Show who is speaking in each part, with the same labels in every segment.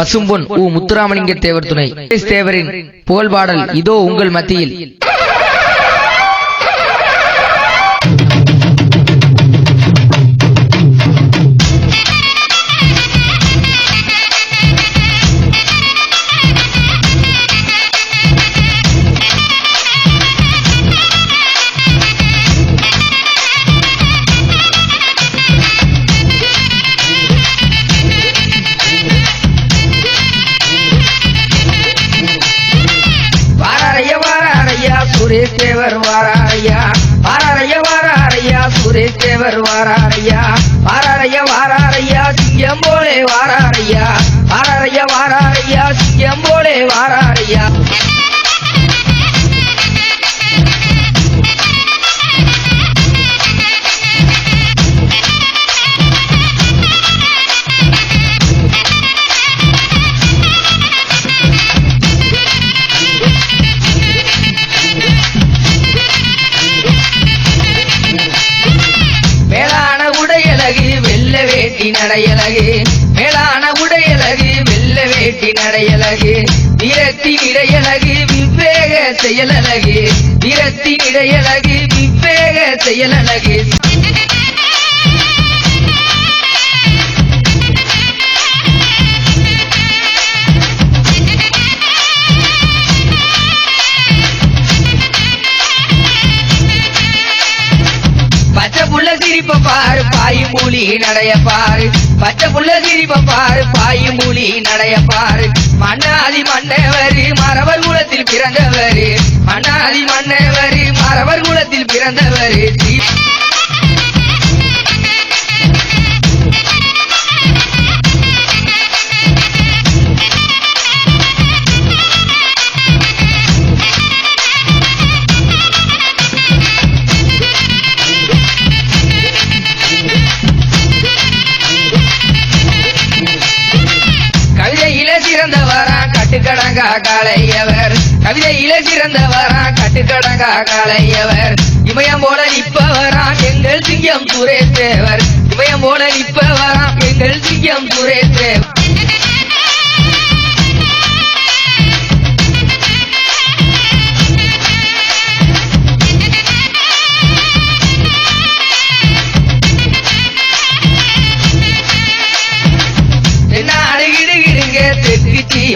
Speaker 1: பசும்பொன் உ முத்துராமலிங்க தேவர் துணை. தேவரின் புகழ்பாடல் இதோ உங்கள் மத்தியில்.
Speaker 2: சுரேஷ் தேவர் வாராரையா? வாராரையா வாராரையா? சுரேஷ் தேவர் வாராரையா? வாராரையா வாராரையா? சிங்கம் போலே வாராரையா? வாராரையா வாராரையா? சிங்கம் போலே வாராரையா? நடையலகு மேலான உடையலகு வெள்ள வேட்டி நடையலகு வீரத்தின் இடையலகு விவேக செயலழகு வீரத்தின் இடையலகு விவேக செயலழகு. சிரிப்ப பாரு பாயும் மூலி நடைய பாரு. பச்சை புள்ள சிரிப்ப பாரு பாயும் மூலி நடைய பாரு. மன்னாதி மன்னவர் மரவர் குலத்தில் பிறந்தவர். மன்னாதி மன்னவர் மரவர் குலத்தில் பிறந்தவரு. கட்டுக்கடங்கா காளையவர் கவிதையில சிறந்தவரா கட்டுக்கடங்கா காளையவர் இமயம் போல நிற்பவரா எங்கள் சிங்கம் சுரேஷ் தேவர் இமயம் போல நிற்பவரா எங்கள் சிங்கம் சுரேஷ் தேவர்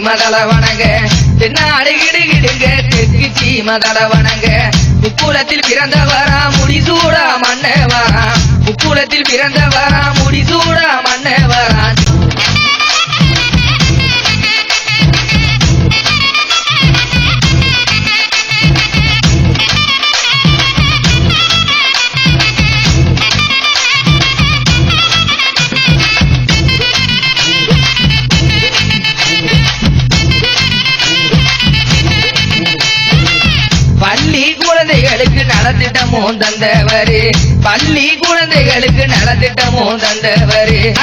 Speaker 2: சீமதள வணங்க. தென்னாடு கிடுகிடுங்க தெற்கு சீமதள வணங்க. முக்குலத்தில் பிறந்தவரா முடிசூடா மன்னவரா. முக்குலத்தில் பிறந்தவரா முடிசூடா பள்ளி குழந்தைகளுக்கு நலத்திட்டமும் தந்தவரே. பள்ளி குழந்தைகளுக்கு நலத்திட்டமும் தந்தவரே.